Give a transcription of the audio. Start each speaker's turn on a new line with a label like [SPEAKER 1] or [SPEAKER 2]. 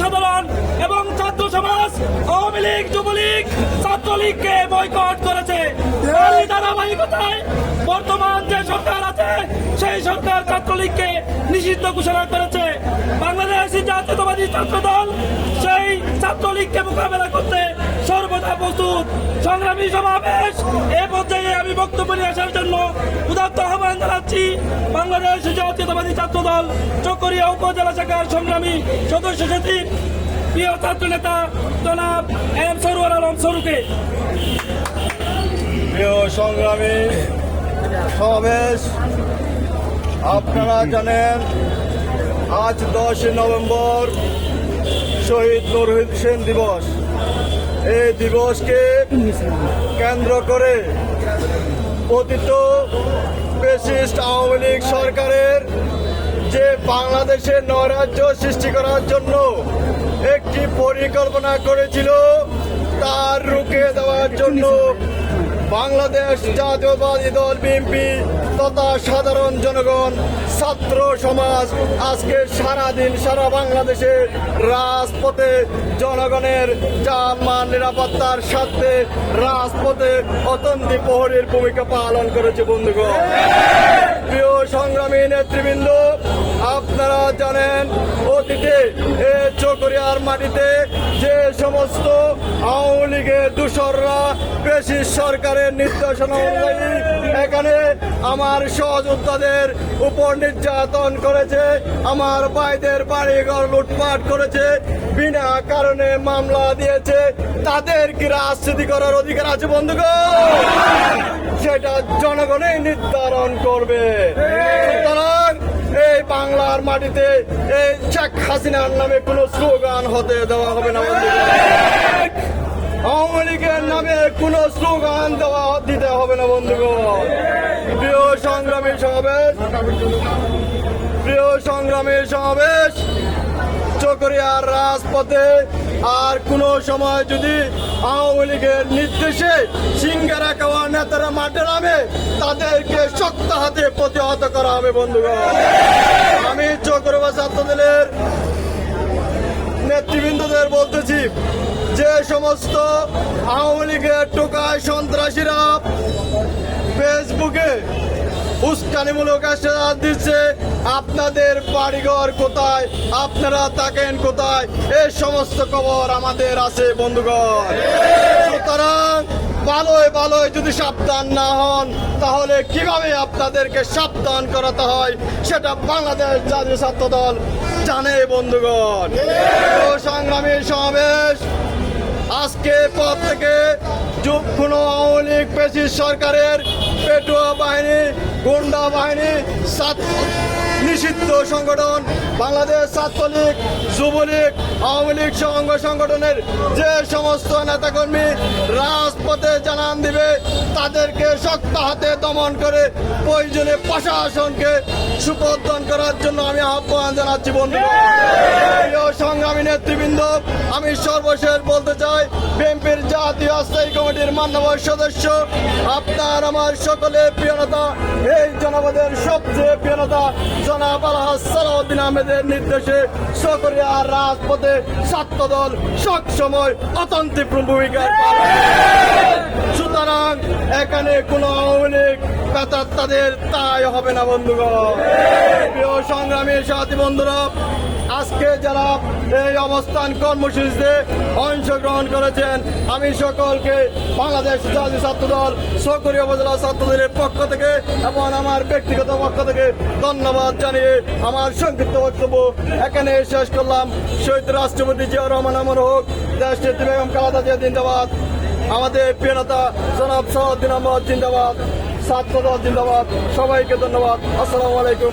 [SPEAKER 1] সাধারণ এবং ছাত্র সমাজ, আওয়ামী লীগ, যুবলীগ ছাত্রলীগকে বয়কট করেছে। এই ধারাবাহিকতায় বর্তমান যে সরকার আছে, সেই সরকার ছাত্রলীগকে নিষিদ্ধ ঘোষণা করেছে। বাংলাদেশ জাতীয়তাবাদী ছাত্র দল, সেই ছাত্রলীগকে মোকাবেলা করতে সর্বদা প্রস্তুত। সংগ্রামী সমাবেশ, এ পর্যায়ে আমি বক্তব্য নিয়ে আসার জন্য উদাত্ত আহ্বান জানাচ্ছি। বাংলাদেশ জাতীয়তাবাদী ছাত্র দল চকরিয়া উপজেলা শাখার সংগ্রামী সদস্য সচিব, প্রিয় ছাত্র জনাব এম সরুয়ার আলম সরুকে।
[SPEAKER 2] প্রিয় সংগ্রামী সমাবেশ, আপনারা জানেন, আজ দশই নভেম্বর শহীদ নুর হোসেন দিবস। এই দিবসকে কেন্দ্র করে পতিত পেসিস্ট আওয়ামী লীগ সরকারের যে বাংলাদেশে নৈরাজ্য সৃষ্টি করার জন্য একটি পরিকল্পনা করেছিল, তার রুখে দেওয়ার জন্য বাংলাদেশ জাতীয়বাদী দল, বিএনপি তথা সাধারণ জনগণ ছাত্র সমাজ আজকে সারাদিন সারা বাংলাদেশের রাজপথে জনগণের জানমান নিরাপত্তার স্বার্থে রাজপথে অতন্তি প্রহরীর ভূমিকা পালন করেছে বন্ধুগণ। প্রিয় সংগ্রামী নেতৃবৃন্দ আপনারা জানেন, অতীতে এ চকরিয়ার মাটিতে যে সমস্ত আওয়ামী লীগের দূষররা বেশি সরকারের নির্দেশনা অনুযায়ী এখানে আমার সহযোদ্ধাদের উপর নির্যাতন করেছে, আমার ভাইদের বাড়িঘর লুটপাট করেছে, বিনা কারণে মামলা দিয়েছে, তাদের কি রাজনীতি করার অধিকার আছে বন্ধুগণ? সেটা জনগণই নির্ধারণ করবে। এই বাংলার মাটিতে এই শেখ হাসিনার নামে কোনো স্লোগান হতে দেওয়া হবে না। আওয়ামী লীগের নামে কোনো স্লোগান দেওয়া দিতে হবে না, বন্ধুগণ প্রিয় সংগ্রামী সমাবেশ, প্রিয় সংগ্রামী সমাবেশ, চকরিয়ার রাজপথে আর কোন সময় যদি আওয়ামী লীগের নির্দেশে সিঙ্গারা খাওয়া নেতারা মাঠে নামে তাদেরকে শক্ত হাতে প্রতিহত করা হবে, বন্ধুগণ। আমি চকরিয়া ছাত্র নেতৃবৃন্দদের বলতেছি, যে সমস্ত আওয়ামী লীগের টোকায় সন্ত্রাসীরা ফেসবুকে উস্কানিমূলক আশ্বাস দিচ্ছে। আপনাদের বাড়িঘর কোথায়? আপনারা থাকেন কোথায়? এই সমস্ত খবর আমাদের আছে, বন্ধুগণ। সুতরাং ভালোই ভালোই যদি সাবধান না হন, তাহলে কীভাবে আপনাদেরকে সাবধান করাতে হয় সেটা বাংলাদেশ জাতীয় ছাত্র দল জানে, বন্ধুগণ। সংগ্রামী সমাবেশ আজকে পর থেকে কোনো আওয়ামী লীগ পেশির সরকারের পেটুয়া বাহিনী, গুন্ডা বাহিনী নিষিদ্ধ সংগঠন, বাংলাদেশ ছাত্রলীগ, যুবলীগ, আওয়ামী লীগ সংঘ সংগঠনের যে সমস্ত নেতাকর্মী রাজপথে জানান দিবে, তাদেরকে শক্ত হাতে দমন করে প্রয়োজনে প্রশাসনকে সুপ্রদান করার জন্য আমি আহ্বান জানাচ্ছি বন্ধু নেতৃবৃন্দ, আমি সর্বশেষ বলতে চাই, বিএনপির জাতীয় স্থায়ী কমিটির মান্যবর সদস্য, আপনার আমার সকলে প্রিয়নতা এই জনপদের সবচেয়ে প্রিয়নতা জনাব আলহাজ সালাউদ্দিন আহমেদের নির্দেশে সকরিয়া রাজপথে ছাত্র দল সব সময় ভূমিকা সুতরাং এখানে কোনো আওয়ামী লীগ কাতার তাদের তাই হবে না, বন্ধুগণ। প্রিয় সংগ্রামী সাথী বন্ধুরা, আজকে যারা এই অবস্থান কর্মসূচিতে অংশগ্রহণ করেছেন, আমি সকলকে বাংলাদেশ জাতীয় ছাত্র দল সকরী উপজেলা ছাত্র দলের পক্ষ থেকে এবং আমার ব্যক্তিগত পক্ষ থেকে ধন্যবাদ জানিয়ে আমার সংক্ষিপ্ত বক্তব্য এখানে শেষ করলাম। শহীদ রাষ্ট্রপতি জিয়া রহমান আমার হোক, দেশ বেগম কালাদা জিয়া জিন্দাবাদ। আমাদের প্রিয়তা জনাব সালাউদ্দিন আহমদ জিন্দাবাদ। দল জিন্দাবাদ সবাইকে ধন্যবাদ। আসসালামু আলাইকুম।